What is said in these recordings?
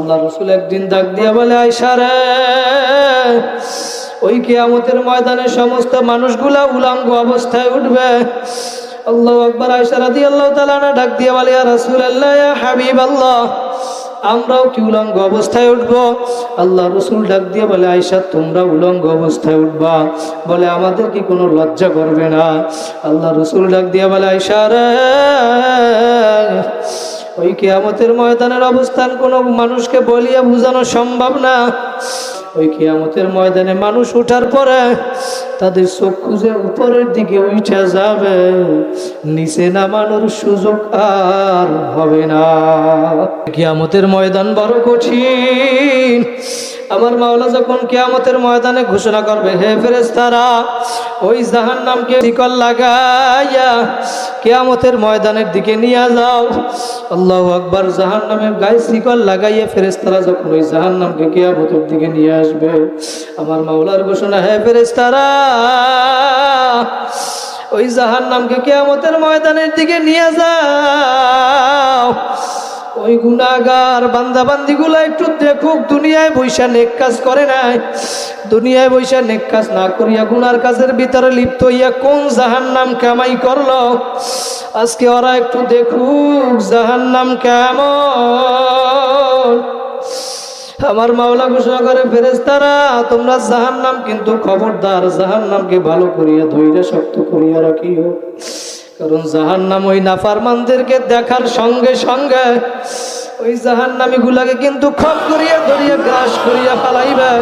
আল্লাহ রসুল একদিন ডাক দিয়ে বলে আইসারে ওই কেয়ামতের ময়দানে সমস্ত মানুষগুলা উলাঙ্গ অবস্থায় উঠবে। আল্লাহ আকবর আয়সা রাদি আল্লাহ তালানা ডাক দিয়ে বলে রসুল আল্লাহ হাবিব আল্লাহ আমরাও কি উলঙ্গ অবস্থায় উঠব? আল্লাহ রসুল ডাক দিয়ে বলে আয়সা তোমরা উলঙ্গ অবস্থায় উঠবা। বলে, আমাদের কি কোনো লজ্জা করবে না? আল্লাহ রসুল ডাক দিয়ে বলে আয়সা রে ওই কেয়ামতের ময়দানের অবস্থান কোনো মানুষকে বলিয়া বোঝানো সম্ভব না। ওই কেয়ামতের ময়দানে মানুষ উঠার পরে তাদের চক্ষু যে উপরের দিকে উঠে যাবে। নিচে নামানোর সুযোগ আর হবে না। কেয়ামতের ময়দান বড় কঠিন। আমার মাওলা যখন কেয়ামতের ময়দানে ঘোষণা করবে, হে ফেরেস্তারা ওই জাহান নামকে শিকল লাগাইয়া কেয়ামতের ময়দানের দিকে নিয়ে যাও। আল্লাহ আকবর জাহান নামের গায়ে শিকল লাগাইয়া ফেরেস্তারা যখন ওই জাহান নামকে কেয়ামতের দিকে নিয়ে আসবে, আমার মাওলার ঘোষণা, হে ফেরেস্তারা ওই জাহান নামকে কেয়ামতের ময়দানের দিকে নিয়ে যাও। ওই গুণাগার বান্দাবান্দি গুলা একটু দেখুক, দুনিয়ায় বৈশা নেক কাজ করে নাই। দুনিয়ায় বৈশা নেক কাজ না করিয়া গুনার কাজের ভিতরে লিপ্ত হইয়া কোন জাহান নাম কামাই করল? আজকে ওরা একটু দেখুক জাহান নাম কেমন। আমার মাওলা ঘোষণা করে ফেরেস্তারা তোমরা জাহান নাম কিন্তু খবরদার জাহান নামকে ভালো করিয়া ধৈর্য শক্ত করিয়া রাখিও। কারণ জাহান নাম ওই নাফারমানদেরকে দেখার সঙ্গে সঙ্গে ওই জাহান নামি গুলাকে কিন্তু খপ করিয়া ধরিয়া গ্রাস করিয়া ফালাইবে।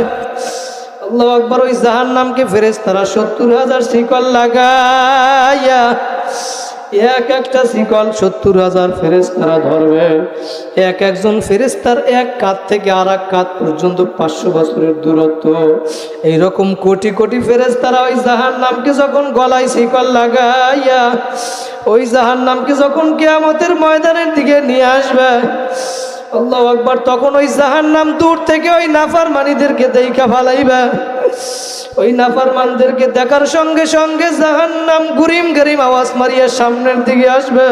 আল্লাহ আকবর, ওই জাহান নামকে ফেরেস তারা সত্তর হাজার শিকল লাগাইয়া এক একটা শিকল সত্তর হাজার ফেরেস্তারা ধরবে। এক একজন ফেরেস্তার এক কাত থেকে আর এক কাত পর্যন্ত পাঁচশো বছরের দূরত্ব। এইরকম কোটি কোটি ফেরেস্তারা ওই জাহার নামকে যখন গলায় শিকল লাগাইয়া, ওই জাহার নামকে যখন কেয়ামতের ময়দানের দিকে নিয়ে আসবে, আল্লাহ আকবর, তখন ওই জাহার নাম দূর থেকে ওই নাফার মানিদেরকে দেখা ফালাইবে। ওই নাফারমানদেরকে দেখার সঙ্গে সঙ্গে জাহান নাম গুরিম গরিম আওয়াজ মারিয়া সামনের দিকে আসবে।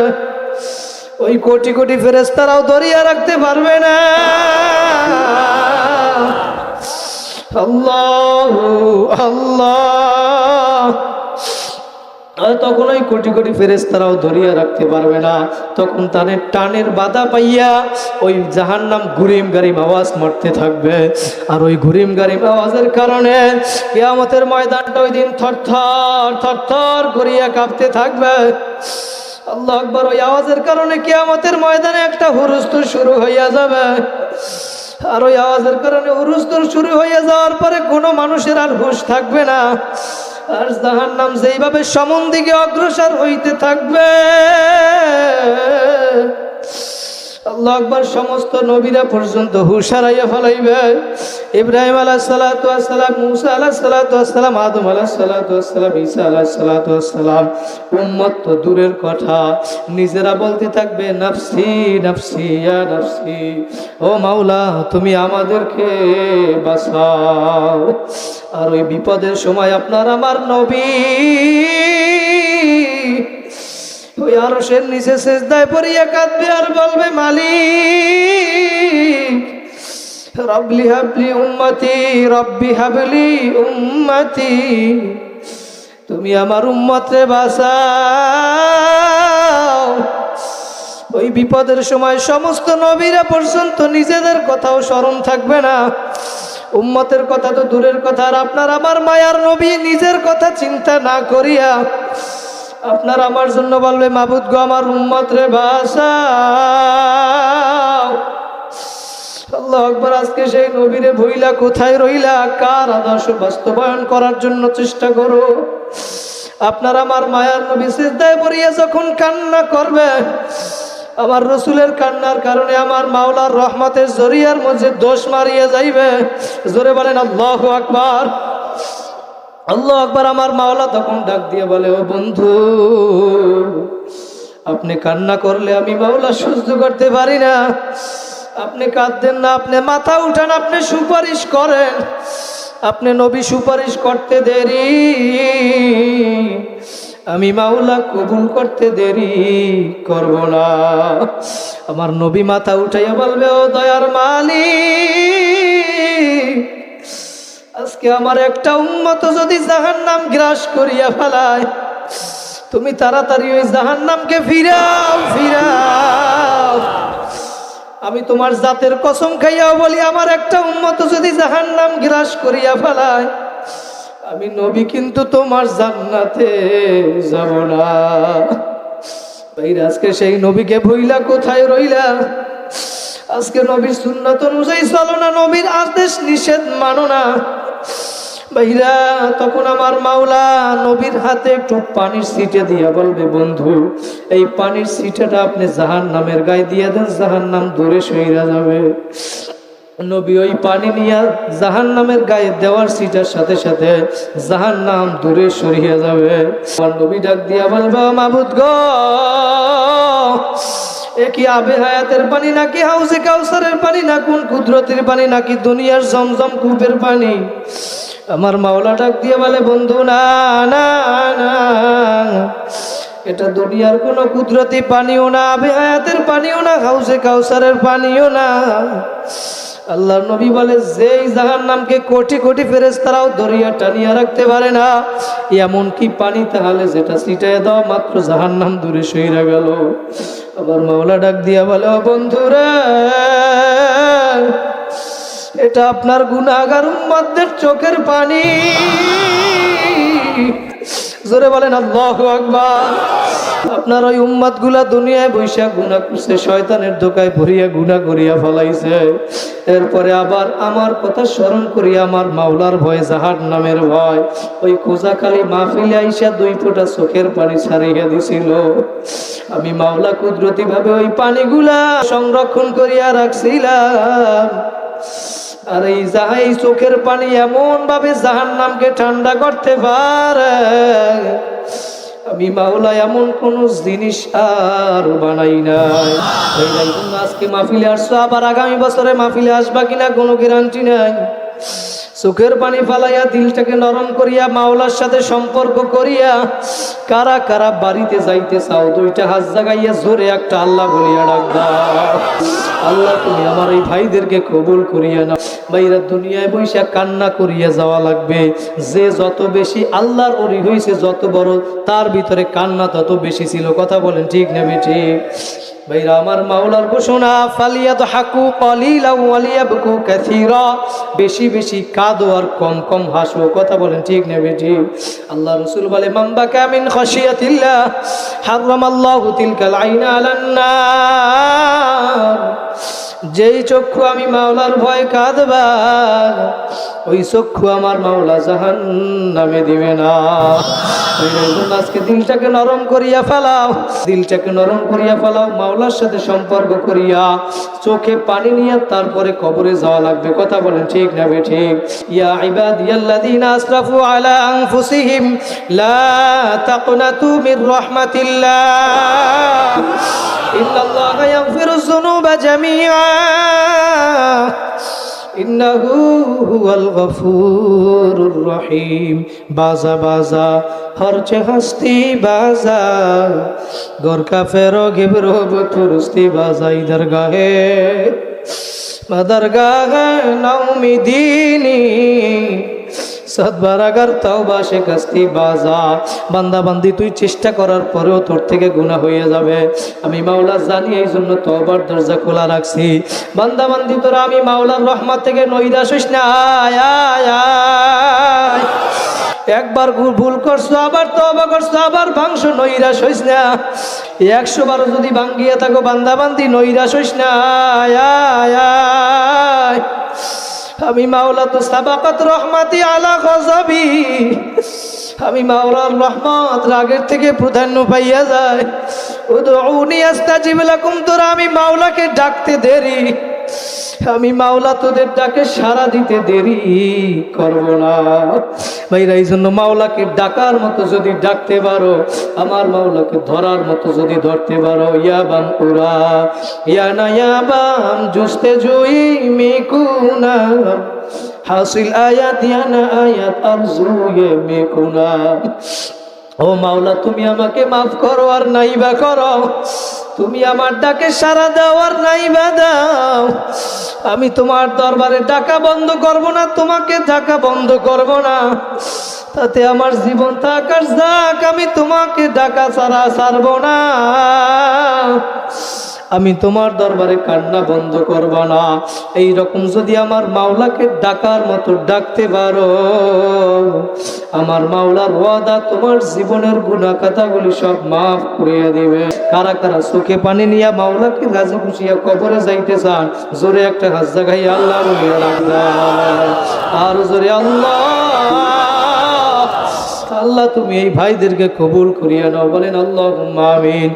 ওই কোটি কোটি ফেরেস্তারাও ধরিয়া রাখতে পারবে না। আল্লাহ আল্লাহ। তখন ওই কোটি কোটি ফেরেস্তারাও ধরিয়া রাখতে পারবে না। তখন তাদের টানের বাধা পাইয়া ওই জাহান নাম ঘুরিম গারিম আওয়াজ মারতে থাকবে। আর ওই ঘুরিম গারিম আওয়াজের কারণে কেয়ামতের ময়দানটা ওই দিন থরথর থরথর করিয়া কাঁপতে থাকবে। আল্লাহ আকবর, ওই আওয়াজের কারণে কেয়ামতের ময়দানে একটা হুরুস্তুর শুরু হইয়া যাবে। আর ওই আওয়াজের কারণে হুরুস্তুর শুরু হইয়া যাওয়ার পরে কোনো মানুষের আর হুশ থাকবে না। আর জাহান নাম যেইভাবে সমন দিকে অগ্রসর হইতে থাকবে আল্লাহ সমস্ত নবীরা পর্যন্ত হুশারাইয়া ফলাইবে। ইব্রাহিম আলাহ সালাতাম মুসা আলাহ সালাতাম আদম আলাহ সালাতাম ঈসা আলাহ সালাতাম উম্মত তো দূরের কথা, নিজেরা বলতে থাকবে, নাফসি নাফসি, ইয়া নাফসি, ও মাওলা, তুমি আমাদেরকে বাঁচাও। আর ওই বিপদের সময় আপনার আমার নবী ওই আরশের নিচে শেষদায় পড়িয়া কাঁদবে আর বলবে, মালিক রবলি হাবলি উম্মতি, রব্বি হাবলি উম্মতি, তুমি আমার উম্মতে বাঁচাও। ওই বিপদের সময় সমস্ত নবীরা পর্যন্ত নিজেদের কথাও স্মরণ থাকবে না। উম্মতের কথা তো দূরের কথা, আর আপনার আমার মায়ার নবী নিজের কথা চিন্তা না করিয়া আপনার আমার জন্য বলবে, মাবুদ গো, আমার উম্মত রে ভাষা আল্লাহ আজকে সেই নবীরে ভইলা কোথায় রইলা? কার আদর্শ বাস্তবায়ন করার জন্য চেষ্টা করো? আপনার আমার মায়ার নবী সিদ্ধায় পড়িয়া যখন কান্না করবে, আমার রসুলের কান্নার কারণে আমার মাওলার রহমতের জরিয়ার মধ্যে দোষ মারিয়ে যাইবে। জোরে বলেন, আল্লাহ আকবার। আল্লাহ আকবার আমার মাওলা তখন ডাক দিয়ে বলে, ও বন্ধু, আপনি কান্না করলে আমি মাওলা সহ্য করতে পারি না। আপনি কাঁদতেন না, আপনি মাথা উঠান, আপনি সুপারিশ করেন। আপনি নবী সুপারিশ করতে দেরি। আমি মাওলা কবুল করতে দেরি করব না। আমার নবী মাথা উঠাইয়া বলবে, ও দয়ার মালিক আজকে আমার একটা উন্মত যদি জাহান নাম গ্রাস করিয়া ফেলায়, তুমি তাড়াতাড়ি ওই জাহান নামকে ফিরাও ফিরাও। আমি তোমার জাতের কসম খাইয়াও বলি, আমার একটা উম্মত যদি জাহান নাম গ্রাস করিয়া ফেলায়, আমি নবী কিন্তু তোমার জান্নাতে যাব না। ভাইরা আজকে সেই নবীকে ভইলা কোথায় রইলা? আজকে নবীর সুন্নত অনুযায়ী চলো না, নবীর আদেশ নিষেধ মানো না। ভাইরা, তখন আমার মাওলা নবীর হাতে একটু পানির সিটে দিয়া বলবে, বন্ধু, এই পানির সিটাটা আপনি জাহান নামের গায়ে দিয়ে দেন জাহান নাম দূরে সইরা যাবে। নবী ওই পানি নিয়ে জাহান নামের গায়ে দেওয়ার সিটার সাথে সাথে জাহান নাম দূরে সরিয়ে যাবে। আমার নবী ডাক দিয়া বলব মাবুদ গ, এ কি আবে হায়াতের পানি নাকি হাউসে কাউসারের পানি, না কোন কুদরতির পানি, নাকি দুনিয়ার জমজম কূপের পানি? আমার মাওলা ডাক দিয়ে বলে, বন্ধু, না না না। এটা দুনিয়ার কোনো কুদরতি পানিও না আবে হায়াতের পানিও না, হাউসে কাউসারের পানিও না। আল্লাহ নবী বলে, যেই জাহান নামকে কোটি কোটি ফেরেস তারাও দরিয়া টানিয়া রাখতে পারে না, এমন কি পানি তাহলে যেটা ছিটায় দাও, মাত্র জাহান নাম দূরে সইরা গেল? আবার মাওলা ডাক দিয়া বলে বন্ধুরা এটা আপনার গুনাগার উম্মাদের চোখের পানি। জোরে বলেন, আল্লাহু আকবার। আপনার ওই উম্মাদগুলা দুনিয়ায় বৈশা গুণা করছে, শয়তানের ধোকায় ভরিয়া গুণা করিয়া ফলাইছে। এরপরে আবার আমার কথা স্মরণ করিয়া আমার মাওলার ভয় জাহার নামের ভয়, ওই কোজাখালি মাহফিলে আইসা দুই ফোঁটা চোখের পানি ছাড়িয়া দিছিল। আমি মাওলা কুদরতি ভাবে ওই পানিগুলা সংরক্ষণ করিয়া রাখছিলাম। আর এই যাহাই চোখের পানি এমন ভাবে জাহান নামকে ঠান্ডা করতে পারে। আমি মাওলা এমন কোন জিনিস আর বানাই নাই। আজকে মাহফিলে আসছো, আবার আগামী বছরে মাহফিলে আসবা কিনা কোনো গ্যারান্টি নাই। চোখের পানি ফালাইয়া দিলটাকে নরম করিয়া মাওলার সাথে সম্পর্ক করিয়া কারা কারা বাড়িতে যাইতে চাও, দুইটা হাত জাগাইয়া জোরে একটা আল্লাহ বলিয়া ডাক দাও। আল্লাহ, তুমি আমার এই ভাইদেরকে কবুল করিয়া না ভাইরা দুনিয়ায় বৈশা কান্না করিয়া যাওয়া লাগবে। যে যত বেশি আল্লাহর অরি হয়েছে যত বড়, তার ভিতরে কান্না তত বেশি ছিল। কথা বলেন ঠিক না ঠিক ভাইরা, আমার মাওলার ঘোষণা ফালিয়াত হাকু কলিলা ওয়ালিয়াবকু কাসীরা। বেশি বেশি কাঁদো আর কম কম হাসো, কথা বলেন ঠিক না বেটি আল্লাহ রাসূল বলে মাম্বা কামিন খাশিয়াতিল্লাহ হারামাল্লাহু তিলকাল আইনা আলান নার। যেই চক্ষু আমি মাওলার ভয় কাঁদবা ওই চক্ষু আমার মাওলা জাহান নামে দিবে না। আজকে দিলটাকে নরম করিয়া ফেলাও। দিলটাকে নরম করিয়া ফেলাও, মাওলার সাথে সম্পর্ক করিয়া চোখে পানি নিয়ে তারপরে কবরে যাওয়া লাগবে। কথা বলেন, ঠিক না বে, ঠিক? ইয়া ইবাদিয়াল্লাযীনা আসরাফু আলা আনফুসিহিম, লা তাকনাতু মির রাহমাতিল্লাহ। ইন্নাল্লাহা ইয়াগফিরুয যুনুবা জামিআ। ইন্নাহু হুয়াল গফুরুর রহিম। বাজা বাজা হরচে হস্তি বাজা গোরকা ফেরো গিবরো বুতুরস্তি বাজা ইদার গাহে মাদার গাহে নাউমি দিনী সদবারাগার তাওবা সে কাস্তি বাজা বান্দা বান্দি তুই চেষ্টা করার পরেও তোর থেকে গুনাহ হয়ে যাবে। আমি মাওলা জানি, এই জন্য তওবার দরজা খোলা রাখছি। বান্দা বান্দি তোরা আমি মাওলার রহমত থেকে নৈরাশ হইস না। আয় একবার ভুল- ভুল করছ, আবার তবা করছ, আবার ভাংস নৈরাশ হইস না। একশো বারো যদি ভাঙ্গিয়ে থাকো বান্দা বান্দি নৈরাশ হইস না আয়। আমি মাওলা তো সাবাকাত রহমাতি আলা গজবি। আমি মাওলার রহমত রাগের থেকে প্রাধান্য পাইয়া যায়। ও তো উনি আস্তা লাকুম তোরা, আমি মাওলাকে ডাকতে দেরি। আমি মাওলা তোদের ডাকে সারা দিতে দেরি করব না। ভাইরা এই জন্য মাওলাকে ডাকার মতো যদি ডাকতে পারো, আমার মাওলাকে ধরার মতো যদি ধরতে পারো, ইয়া বাম পুরা ইয়া না ইয়া বাম, জুস্তে জুই মেকুনা হাসিল আয়াত, ইয়া না আয়াত, আর জুয়ে মেকুনা ও মাওলা, তুমি আমাকে মাফ করো আর নাইবা করো। তুমি আমার ডাকে সারা দেওয়ার নাই দাও আমি তোমার দরবারে ডাকা বন্ধ করব না, তোমাকে ডাকা বন্ধ করব না। তাতে আমার জীবন থাকার যাক, আমি তোমাকে ডাকা ছাড়া সারব না। আমি তোমার দরবারে কান্না বন্ধ করব না। এই রকম যদি আমার মাওলাকে ডাকার মতো ডাকতে পারো, আমার মাওলার ওয়াদা তোমার জীবনের গুণা কথাগুলি সব মাফ করিয়া দিবে। কারা কারা চোখে পানি নিয়ে মাওলাকে রাজি খুশিয়া কবরে যাইতে চান, জোরে একটা হাজ জাগাই আল্লাহ আর জোরে আল্লাহ আল্লাহ তুমি এই ভাইদেরকে কবুল করিয়া নাও, বলেন আল্লাহ আমিন।